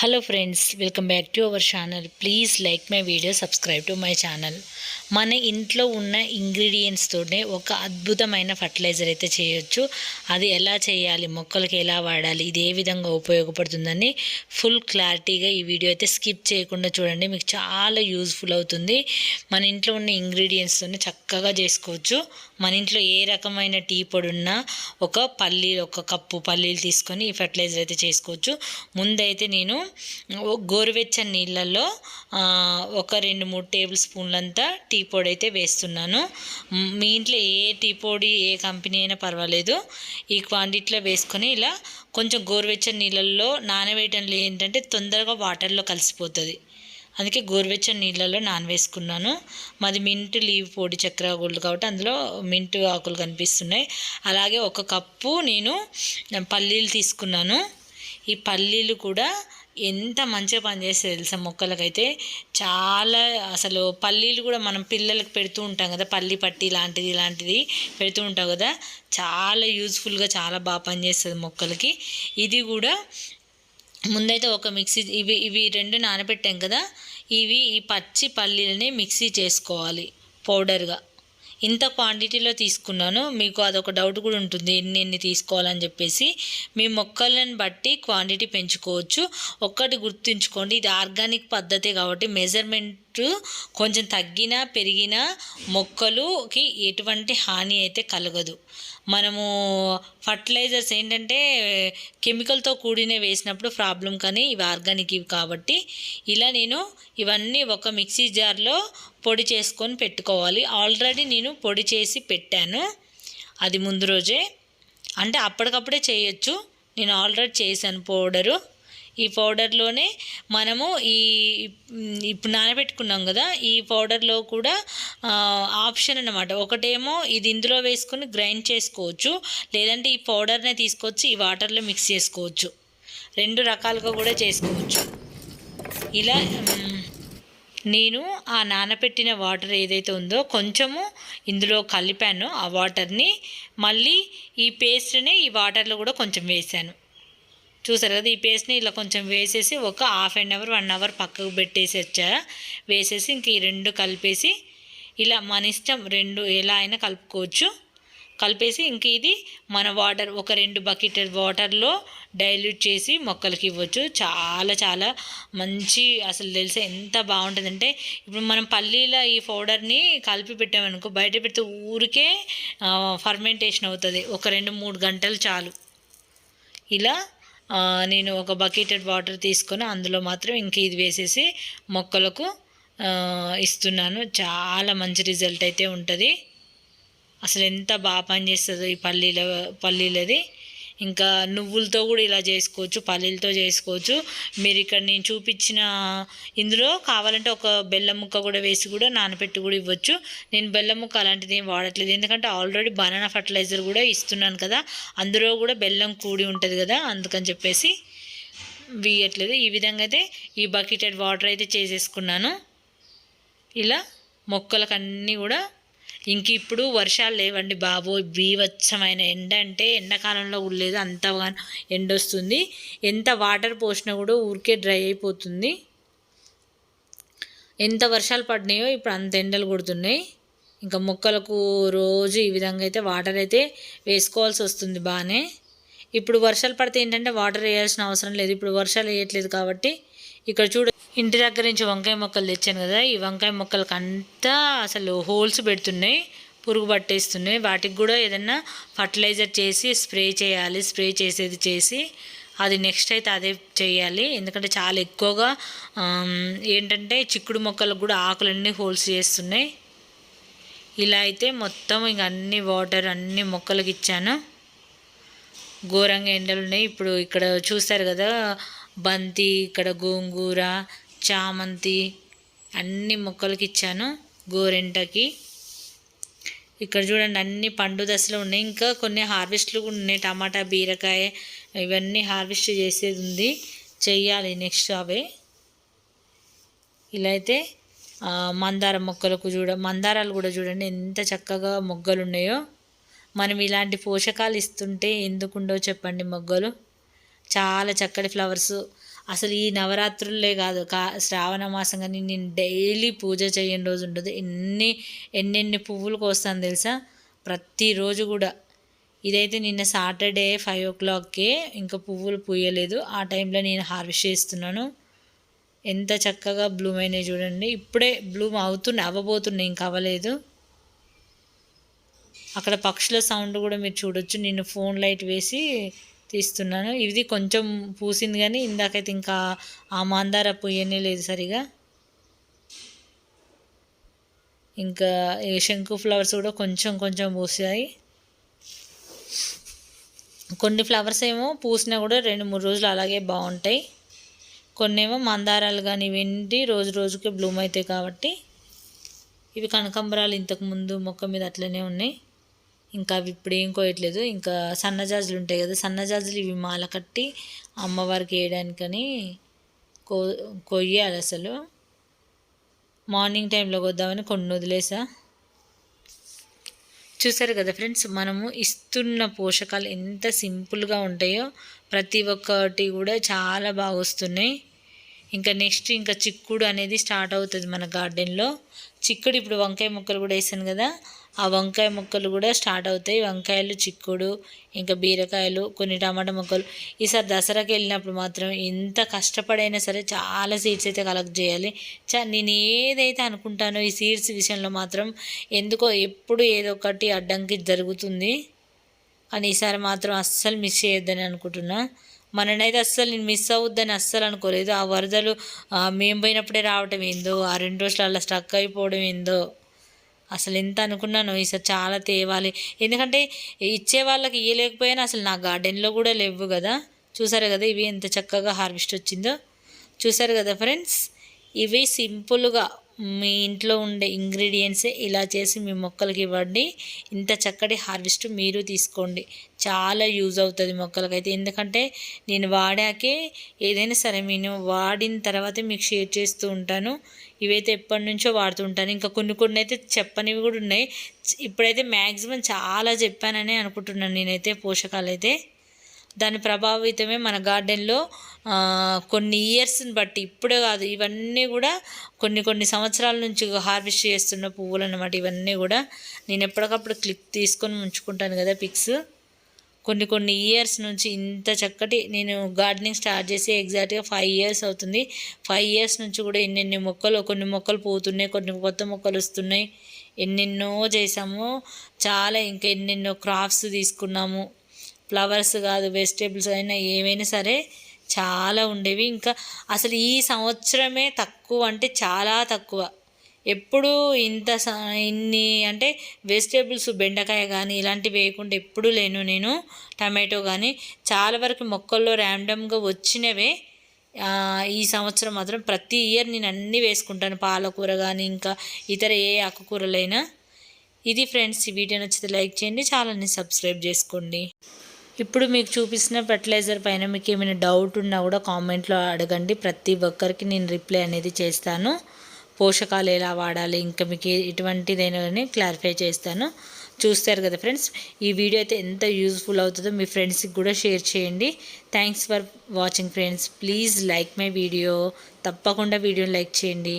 Hello friends welcome back to our channel please like my video subscribe to my channel మన ఇంట్లో ఉన్న ఇంగ్రీడియంట్స్తోనే ఒక అద్భుతమైన ఫర్టిలైజర్ అయితే చేయొచ్చు. అది ఎలా చేయాలి మొక్కలకి ఎలా వాడాలి ఇది ఏ విధంగా ఉపయోగపడుతుందని ఫుల్ క్లారిటీగా ఈ వీడియో అయితే స్కిప్ చేయకుండా చూడండి. మీకు చాలా యూజ్ఫుల్ అవుతుంది. మన ఇంట్లో ఉన్న ఇంగ్రీడియంట్స్తోనే చక్కగా చేసుకోవచ్చు. మన ఇంట్లో ఏ రకమైన టీ పొడి ఉన్నా ఒక పల్లీలు ఒక కప్పు పల్లీలు తీసుకొని ఈ ఫర్టిలైజర్ అయితే చేసుకోవచ్చు. ముందైతే నేను గోరువెచ్చని నీళ్ళల్లో ఒక రెండు మూడు టేబుల్ స్పూన్లంతా టీ పొడి అయితే వేస్తున్నాను. మీ ఇంట్లో ఏ టీ పొడి ఏ కంపెనీ అయినా పర్వాలేదు. ఈ క్వాంటిటీలో వేసుకొని ఇలా కొంచెం గోరువెచ్చని నీళ్ళల్లో నానవేయటంలో ఏంటంటే తొందరగా వాటర్లో కలిసిపోతుంది. అందుకే గోరువెచ్చని నీళ్ళలో నానవేసుకున్నాను. మాది మింట్ లీవ్ పొడి చక్కెర గోల్డ్ కాబట్టి అందులో మింట్ ఆకులు కనిపిస్తున్నాయి. అలాగే ఒక కప్పు నేను పల్లీలు తీసుకున్నాను. ఈ పల్లీలు కూడా ఎంత మంచిగా పనిచేస్తుంది తెలుసా మొక్కలకైతే? చాలా అసలు పల్లీలు కూడా మనం పిల్లలకు పెడుతూ ఉంటాం కదా పల్లి పట్టి లాంటిది ఇలాంటిది పెడుతూ ఉంటాం కదా. చాలా యూజ్ఫుల్గా చాలా బాగా పనిచేస్తుంది మొక్కలకి. ఇది కూడా ముందైతే ఒక మిక్సీ ఇవి ఇవి రెండు నానబెట్టాం కదా ఇవి ఈ పచ్చి పల్లీలని మిక్సీ చేసుకోవాలి పౌడర్గా. ఇంత క్వాంటిటీలో తీసుకున్నాను. మీకు అదొక డౌట్ కూడా ఉంటుంది. ఎన్ని ఎన్ని తీసుకోవాలని చెప్పేసి. మీ మొక్కలను బట్టి క్వాంటిటీ పెంచుకోవచ్చు. ఒక్కటి గుర్తుంచుకోండి. ఇది ఆర్గానిక్ పద్ధతే కాబట్టి మెజర్మెంట్ కొంచెం తగ్గినా పెరిగినా మొక్కలుకి ఎటువంటి హాని అయితే కలగదు. మనము ఫర్టిలైజర్స్ ఏంటంటే కెమికల్తో కూడిన వేసినప్పుడు ప్రాబ్లం కానీ ఇవి ఆర్గానిక్ ఇవి కాబట్టి. ఇలా నేను ఇవన్నీ ఒక మిక్సీ జార్లో పొడి చేసుకొని పెట్టుకోవాలి. ఆల్రెడీ నేను పొడి చేసి పెట్టాను. అది ముందు రోజే. అంటే అప్పటికప్పుడే చేయొచ్చు. నేను ఆల్రెడీ చేశాను పౌడరు. ఈ పౌడర్లోనే మనము ఈ ఇప్పుడు నానబెట్టుకున్నాం కదా ఈ పౌడర్లో కూడా ఆప్షన్ అన్నమాట. ఒకటేమో ఇది ఇందులో వేసుకొని గ్రైండ్ చేసుకోవచ్చు. లేదంటే ఈ పౌడర్నే తీసుకొచ్చి ఈ వాటర్లో మిక్స్ చేసుకోవచ్చు. రెండు రకాలుగా కూడా చేసుకోవచ్చు. ఇలా నేను ఆ నానబెట్టిన వాటర్ ఏదైతే ఉందో కొంచెము ఇందులో కలిపాను ఆ వాటర్ని మళ్ళీ ఈ పేస్ట్ని ఈ వాటర్లో కూడా కొంచెం వేసాను. చూసారు కదా ఈ పేస్ట్ని ఇలా కొంచెం వేసేసి ఒక half an hour one hour పక్కకు పెట్టేసి వచ్చా. వేసేసి ఇంక ఈ రెండు కలిపేసి ఇలా మన ఇష్టం రెండు ఎలా అయినా కలుపుకోవచ్చు. కలిపేసి ఇంక ఇది మన వాటర్ ఒక రెండు బకెట్ వాటర్లో డైల్యూట్ చేసి మొక్కలకి ఇవ్వచ్చు. చాలా చాలా మంచి అసలు తెలిసే ఎంత బాగుంటుందంటే ఇప్పుడు మనం పల్లీల ఈ పౌడర్ని కలిపి పెట్టామనుకో బయట పెడితే ఊరికే ఫర్మెంటేషన్ అవుతుంది. ఒక రెండు మూడు గంటలు చాలు. ఇలా నేను ఒక బకెటెడ్ వాటర్ తీసుకొని అందులో మాత్రం ఇంక ఇది వేసేసి మొక్కలకు ఇస్తున్నాను. చాలా మంచి రిజల్ట్ అయితే ఉంటుంది. అసలు ఎంత బాగా పనిచేస్తుందో ఈ పల్లీల పల్లీలది. ఇంకా నువ్వులతో కూడా ఇలా చేసుకోవచ్చు పల్లీలతో చేసుకోవచ్చు. మీరు ఇక్కడ నేను చూపించిన ఇందులో కావాలంటే ఒక బెల్లం ముక్క కూడా వేసి కూడా నానబెట్టి కూడా ఇవ్వచ్చు. నేను బెల్లం ముక్క అలాంటిది ఏం వాడట్లేదు. ఎందుకంటే ఆల్రెడీ బనానా ఫర్టిలైజర్ కూడా ఇస్తున్నాను కదా. అందులో కూడా బెల్లం కూడి ఉంటుంది కదా అందుకని చెప్పేసి వేయట్లేదు. ఈ విధంగా అయితే ఈ బకెటెడ్ వాటర్ అయితే చేసేసుకున్నాను. ఇలా మొక్కలకు అన్నీ కూడా ఇంక ఇప్పుడు వర్షాలు లేవండి బాబు. బీవచ్చమైన ఎండ అంటే ఎండాకాలంలో కూడా లేదు అంతగా ఎండ వస్తుంది. ఎంత వాటర్ పోసినా కూడా ఊరికే డ్రై అయిపోతుంది. ఎంత వర్షాలు పడినాయో ఇప్పుడు అంత ఎండలు కొడుతున్నాయి. ఇంకా మొక్కలకు రోజు ఈ విధంగా అయితే వాటర్ అయితే వేసుకోవాల్సి వస్తుంది బాగానే. ఇప్పుడు వర్షాలు పడితే ఏంటంటే వాటర్ వేయాల్సిన అవసరం లేదు. ఇప్పుడు వర్షాలు వేయట్లేదు కాబట్టి ఇక్కడ చూడ ఇంటి దగ్గర నుంచి వంకాయ మొక్కలు తెచ్చాను కదా ఈ వంకాయ మొక్కలకు అంతా అసలు హోల్స్ పెడుతున్నాయి పురుగు పట్టేస్తున్నాయి. వాటికి కూడా ఏదన్నా ఫర్టిలైజర్ చేసి స్ప్రే చేయాలి స్ప్రే చేసేది చేసి అది నెక్స్ట్ అయితే అదే చేయాలి. ఎందుకంటే చాలా ఎక్కువగా ఏంటంటే చిక్కుడు మొక్కలకు కూడా ఆకులన్నీ హోల్స్ చేస్తున్నాయి. ఇలా అయితే మొత్తం ఇంక అన్ని వాటర్ అన్ని మొక్కలకి ఇచ్చాను. ఘోరంగా ఎండలు ఉన్నాయి ఇప్పుడు ఇక్కడ చూస్తారు కదా బంతి ఇక్కడ గోంగూర చామంతి అన్ని మొక్కలకి ఇచ్చాను గోరెంటకి. ఇక్కడ చూడండి అన్ని పండు దశలో ఉన్నాయి. ఇంకా కొన్ని హార్వెస్ట్లు కూడా ఉన్నాయి. టమాటా బీరకాయ ఇవన్నీ హార్వెస్ట్ చేసేది ఉంది. చెయ్యాలి నెక్స్ట్ అవే. ఇలా అయితే మందార మొక్కలకు చూడ మందారాలు కూడా చూడండి ఎంత చక్కగా మొగ్గలు ఉన్నాయో. మనం ఇలాంటి పోషకాలు ఇస్తుంటే ఎందుకుండో చెప్పండి మొగ్గలు. చాలా చక్కటి ఫ్లవర్స్ అసలు ఈ నవరాత్రులే కాదు కా శ్రావణ మాసం కానీ నేను డైలీ పూజ చేయని రోజు ఉండదు. ఎన్ని ఎన్నెన్ని పువ్వులు కోస్తాను తెలుసా? ప్రతిరోజు కూడా. ఇదైతే నిన్న సాటర్డే ఫైవ్ ఓ క్లాక్కే ఇంకా పువ్వులు పూయలేదు. ఆ టైంలో నేను హార్వెస్ట్ చేస్తున్నాను. ఎంత చక్కగా బ్లూమ్ అయినాయి చూడండి. ఇప్పుడే బ్లూమ్ అవుతున్నాయి అవ్వబోతున్నాయి ఇంకా అవ్వలేదు. అక్కడ పక్షుల సౌండ్ కూడా మీరు చూడొచ్చు. నేను ఫోన్ లైట్ వేసి తీస్తున్నాను. ఇది కొంచెం పూసింది కానీ ఇందాకైతే ఇంకా ఆ మందార పూయనే లేదు సరిగా. ఇంకా ఈ శంకు ఫ్లవర్స్ కూడా కొంచెం కొంచెం పూసాయి. కొన్ని ఫ్లవర్స్ ఏమో పూసినా కూడా రెండు మూడు రోజులు అలాగే బాగుంటాయి. కొన్ని ఏమో మందారాలు కానీ వెండి రోజు రోజుకి బ్లూమ్ అవుతాయి కాబట్టి ఇవి కనకంబరాలు ఇంతకుముందు మొక్క మీద అట్లనే ఉన్నాయి. ఇంకా అవి ఇప్పుడు ఏం కోయట్లేదు ఇంకా సన్నజాజులు ఉంటాయి కదా సన్నజాజులు ఇవి మాల కట్టి అమ్మవారికి వేయడానికని కో కొయ్యాలి అసలు. మార్నింగ్ టైంలో కొద్దామని కొన్ని వదిలేసా. చూసారు కదా ఫ్రెండ్స్ మనము ఇస్తున్న పోషకాలు ఎంత సింపుల్గా ఉంటాయో ప్రతి ఒక్కటి కూడా చాలా బాగా వస్తున్నాయి. ఇంకా నెక్స్ట్ ఇంకా చిక్కుడు అనేది స్టార్ట్ అవుతుంది మన గార్డెన్లో. చిక్కుడు ఇప్పుడు వంకాయ ముక్కలు కూడా వేసాను కదా ఆ వంకాయ మొక్కలు కూడా స్టార్ట్ అవుతాయి. వంకాయలు చిక్కుడు ఇంకా బీరకాయలు కొన్ని టమాటా మొక్కలు. ఈసారి దసరాకి వెళ్ళినప్పుడు మాత్రం ఎంత కష్టపడైనా సరే చాలా సీడ్స్ అయితే కలెక్ట్ చేయాలి. చా నేను ఏదైతే అనుకుంటానో ఈ సీడ్స్ విషయంలో మాత్రం ఎందుకో ఎప్పుడు ఏదో ఒకటి అడ్డంకి జరుగుతుంది. కానీ ఈసారి మాత్రం అస్సలు మిస్ చేయొద్దని అనుకుంటున్నా. మననైతే అస్సలు నేను మిస్ అవుద్దని అస్సలు అనుకోలేదు. ఆ వరదలు మేము పోయినప్పుడే రావటం ఏందో ఆ రెండు రోజులు అలా స్టక్ అయిపోవడం ఏందో. అసలు ఎంత అనుకున్నాను ఈసారి చాలా తేవాలి. ఎందుకంటే ఇచ్చే వాళ్ళకి ఇవ్వలేకపోయినా అసలు నా గార్డెన్లో కూడా లేవు కదా. చూసారు కదా ఇవి ఎంత చక్కగా హార్వెస్ట్ వచ్చిందో. చూసారు కదా ఫ్రెండ్స్? ఇవి సింపుల్గా మీ ఇంట్లో ఉండే ఇంగ్రీడియంట్సే ఇలా చేసి మీ మొక్కలకి ఇవ్వండి. ఇంత చక్కటి హార్వెస్ట్ మీరు తీసుకోండి. చాలా యూజ్ అవుతుంది మొక్కలకైతే. ఎందుకంటే నేను వాడాకే ఏదైనా సరే నేను వాడిన తర్వాతే మీకు షేర్ చేస్తూ ఉంటాను. ఇవైతే ఎప్పటి నుంచో వాడుతుంటాను ఇంకా కొన్ని కొన్ని అయితే చెప్పనివి కూడా ఉన్నాయి. ఇప్పుడైతే మ్యాక్సిమం చాలా చెప్పానని అనుకుంటున్నాను నేనైతే పోషకాలు అయితే దాని ప్రభావితమే మన గార్డెన్లో కొన్ని ఇయర్స్ని బట్టి. ఇప్పుడే కాదు ఇవన్నీ కూడా కొన్ని కొన్ని సంవత్సరాల నుంచి హార్వెస్ట్ చేస్తున్న పువ్వులు అనమాట ఇవన్నీ కూడా నేను ఎప్పటికప్పుడు క్లిక్ తీసుకొని ఉంచుకుంటాను కదా పిక్స్. కొన్ని కొన్ని ఇయర్స్ నుంచి ఇంత చక్కటి నేను గార్డెనింగ్ స్టార్ట్ చేసి ఎగ్జాక్ట్గా ఫైవ్ ఇయర్స్ అవుతుంది. ఫైవ్ ఇయర్స్ నుంచి కూడా ఎన్నెన్ని మొక్కలు కొన్ని మొక్కలు పోతున్నాయి కొన్ని కొత్త మొక్కలు వస్తున్నాయి. ఎన్నెన్నో చేసాము. చాలా ఇంకా ఎన్నెన్నో క్రాఫ్ట్స్ తీసుకున్నాము. ఫ్లవర్స్ కాదు వెజిటేబుల్స్ అయినా ఏమైనా సరే చాలా ఉండేవి. ఇంకా అసలు ఈ సంవత్సరమే తక్కువ అంటే చాలా తక్కువ. ఎప్పుడూ ఇంత ఇన్ని అంటే వెజిటేబుల్స్ బెండకాయ కానీ ఇలాంటివి వేయకుండా ఎప్పుడూ లేను నేను. టమాటో కానీ చాలా వరకు మొక్కల్లో ర్యాండమ్గా వచ్చినవే. ఈ సంవత్సరం మాత్రం ప్రతి ఇయర్ నేను అన్నీ వేసుకుంటాను. పాలకూర కానీ ఇంకా ఇతర ఏ ఆకుకూరలైనా. ఇది ఫ్రెండ్స్ ఈ వీడియో నచ్చితే లైక్ చేయండి ఛానల్ని సబ్స్క్రైబ్ చేసుకోండి. ఇప్పుడు మీకు చూపిస్తున్న ఫర్టిలైజర్ పైన మీకు ఏమైనా డౌట్ ఉన్నా కూడా కామెంట్లో అడగండి. ప్రతి ఒక్కరికి నేను రిప్లై అనేది చేస్తాను. పోషకాలు ఎలా వాడాలి? ఇంకా మీకు ఎటువంటిదైనా కానీ క్లారిఫై చేస్తాను. చూస్తారు కదా ఫ్రెండ్స్ ఈ వీడియో అయితే ఎంత యూజ్ఫుల్ అవుతుందో మీ ఫ్రెండ్స్కి కూడా షేర్ చేయండి. Thanks for watching friends please like my video తప్పకుండా వీడియోని లైక్ చేయండి.